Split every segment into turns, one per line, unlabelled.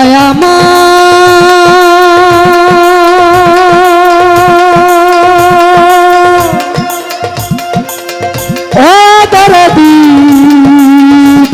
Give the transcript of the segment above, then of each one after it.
দয়ামা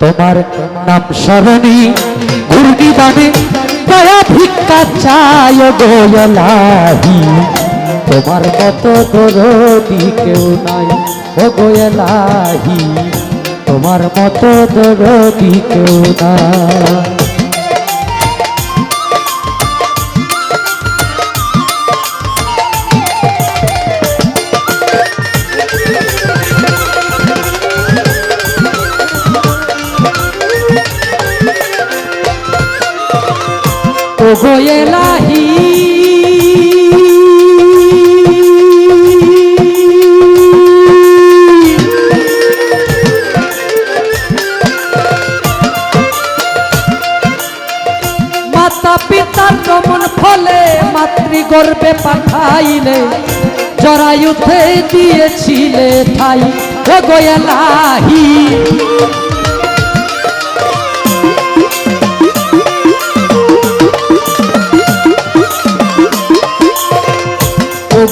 তোমার নাম স্মরণী ঘূর্ণি বানে দয়া ভিক্ষা চায় গোয়লাহি তোমার মত দরদি কেউ নাই ও গোয়লাহি তোমার মত দরদি কেউ নাই। ও গোয়েলাহি মাতা পিতার নমন ফলে মাতৃগর্ভে পাঠাইলে জরায়ুতে দিয়েছিলে ঠাই ও গোয়েলাহি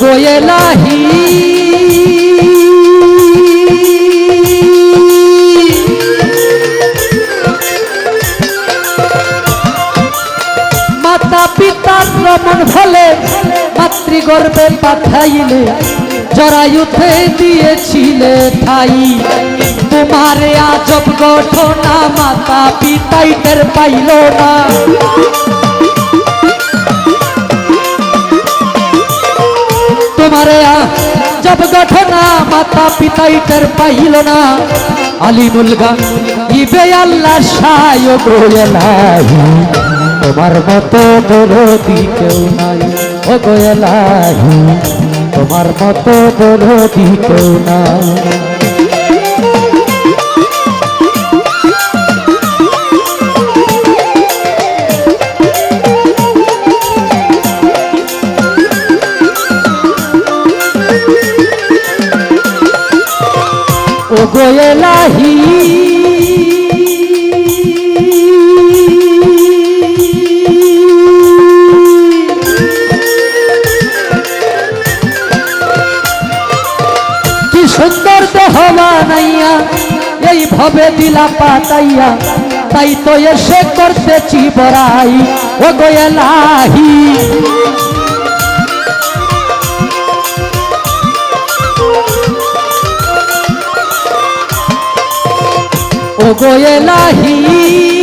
গোয়েলাহি মাতা পিতার রমন ফলে মাতৃগর্ভে পাঠাইলে জরায়ুতে দিয়েছিলে ঠাই তোমারে আজব ঘটনা মাতা পিতাই টের পাইল না তোমারে জব ঘটনা মাতা পিতাই টের পাইল না। আলী মুলগা ইবে আল্লাহ সায় গোয়ে নাই। তোমার মতো দরদি কেউ নাই, ও গোয়েলাহি তোমার মতো দরদি কেউ নাই। দেহ বানাইয়া, এই ভবে দিলা পাতাইয়া, তাই তো এসে করতেছি বড়াই। ও গোয়েলাহি ও গোয়েলাহি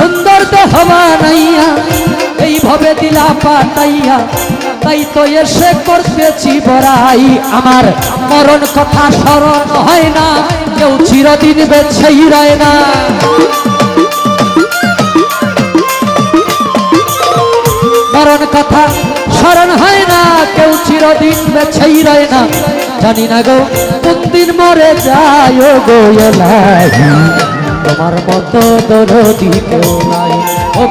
সুন্দর দেহ বানাইয়া এইভাবে দিলা পাতাইয়া, তাই তো এসে করতেছি বড়াই। আমার মরণ কথা স্মরণ হয় না, কেউ চিরদিন বেছেই রয় না। মরণ কথা স্মরণ হয় না, কেউ চিরদিন বেছেই রয় না। জানি না গো কোন মরে যায় ও গোয়েলাহি তোমার মতো দরদি কেউ নাই। ও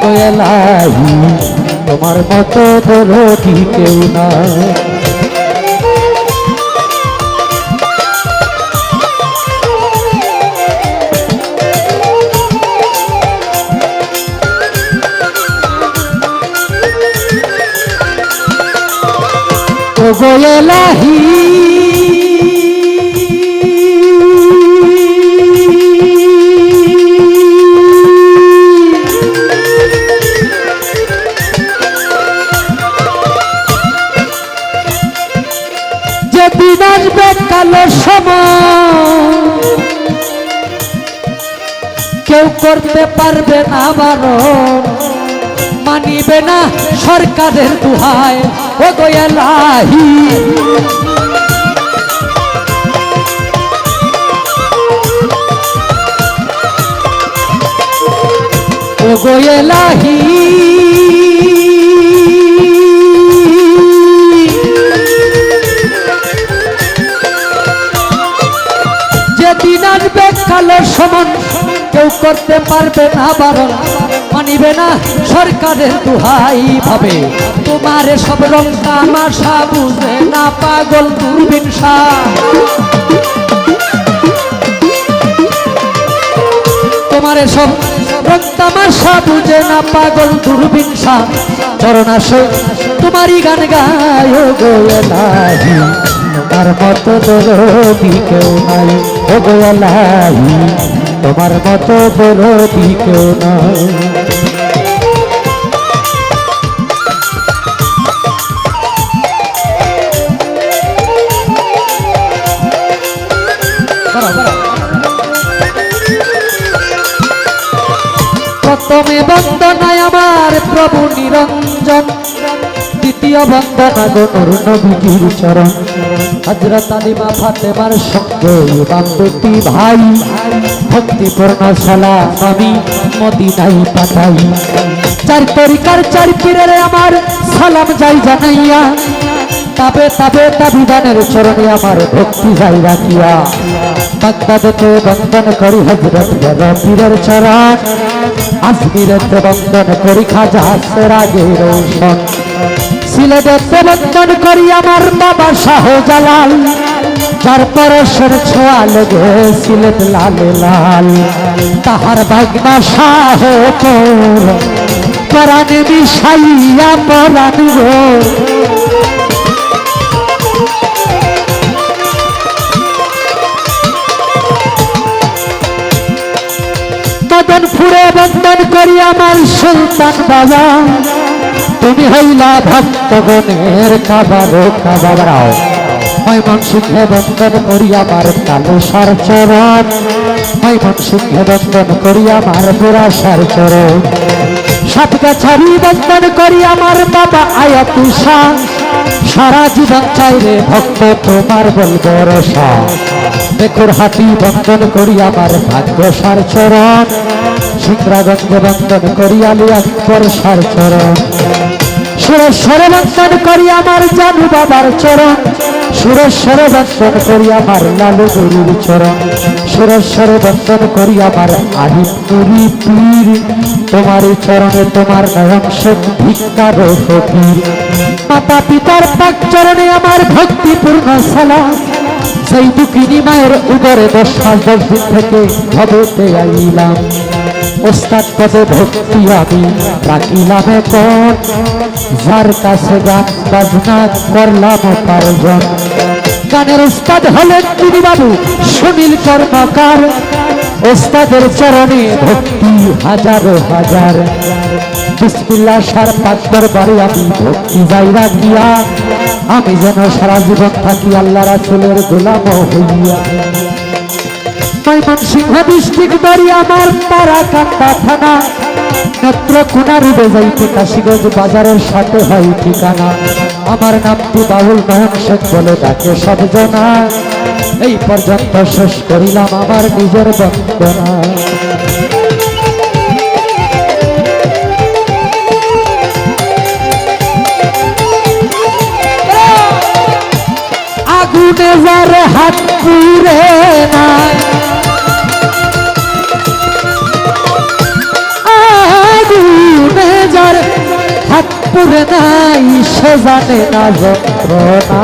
তোমার মতো দরদি কেউ নাই। ও কালো সমান কেউ করতে পারবে না বারণ মানিবে না সরকারের দুহায়। ও গোয়ালাহি ও গোয়ালাহি করতে পারবে না বারণ। মানিবে না সরকারের দুহাই ভাবে। তোমার সব রং তামাশা বুঝে না পাগল দুর্বিনসা তোমার সব রং বুঝে না পাগল দুর্বিনসা চরণাশয়, তোমারই গান গায় গোয়েলাহি তোমার মতো কেউ নাই, ও গোয়ালাহি তোমার মতো কেউ নাই প্রথমে বন্দনায় আমার প্রভু নিরঞ্জন, দ্বিতীয় বন্দনা গনুর নবীজির চরণ। হজরত আলিমা ফাতেমার সঙ্গে দুটি ভাই। ভক্তিপূর্ণ সালাম আমি মদিনাই পাঠাই। চার তরিকার চার পীরের আমার সালাম যাই জানাইয়া তাবে তাবে তাবিদানের চরণে আমার ভক্তি যাই রাখিয়া। বাগদাদতে বন্দন করি হজরত পীরের চরণ, আজমিরেতে বন্দন করি খাজা সেরাগে রোশন সিলেটেতে বন্দন করি আমার বাবা শাহ জালাল যার পরশের ছোঁয়া লেগে সিলেট লাল লাল, তাহার বাগনা শাহ পরাণে মিশাইয়া পরাণ গো মদন ফুরে বন্দন করি আমার সুলতান বাবা। তুমি হইলা ভক্তগণের কাবার কাবারাও মৈমন সিংহে বন্দন করি আমার কালো সার চরণ। মৈমন সিংহে বন্দন করি আমার বুড়া সার চরণ। সাতটা ছাড়ি বন্দন করি আমার বাবা আয়াতুষা সারা জীবন চাইলে ভক্ত তোমার বলব রসা বেকুর হাতি বন্দন করি আমার ভাগ্য সার চরণ। সিংরাগঞ্জ বন্দন করি আলী আকবর সার চরণ। সুরেশ্বর বন্দন করি আমার জানু বাবার চরণ। সুরেশ্বর দর্শন করিয়া আমার লালু গুরুর চরণ সুরেশ্বর করিয়া করি আমার পুরী পীর তোমার চরণে তোমার নয়ন ভিক্ষার মাতা পিতার পাক চরণে আমার ভক্তিপূর্ণ সালাম। সেই দুঃখিনী মায়ের উপরে দশ মাস দশ দিন থেকে ভবতে আইলাম। ওস্তাদ পদে ভক্তি আমি রাখিলাম এখন। যার কাছে গান বাজনা করলাম পারজন গানের ওস্তাদ হলেন তিনি বাবু সুনীল কর্মকার। ওস্তাদের চরণে ভক্তি হাজারো হাজার। বিসমিল্লা সার পাকবার বাড়ি আমি ভক্তি যাই রাখিয়া আমি যেন সারা জীবন থাকি আল্লাহ রাসুলের গোলাম হইয়া। ময়মন সিংহ বাড়ি আমার তারা কান্তা থানা। নেত্রকোনা রুবে যাইতে কাশিগঞ্জ বাজারের সাথে হয় ঠিকানা। আমার নামটি বাবুল নয়ন শেখ বলে ডাকে সব জনা। এই পর্যন্ত শেষ করিলাম আমার নিজের বন্দনা। আগুনে হাত পুরে যার হাত পুরে নাই, সে জানে না যন্ত্রণা।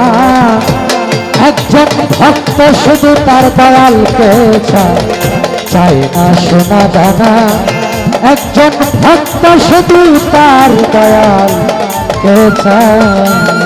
একজন ভক্ত শুধু তার দয়ালকে চায়। চায় না সোনা দানা একজন ভক্ত শুধু তার দয়াল কে চায়।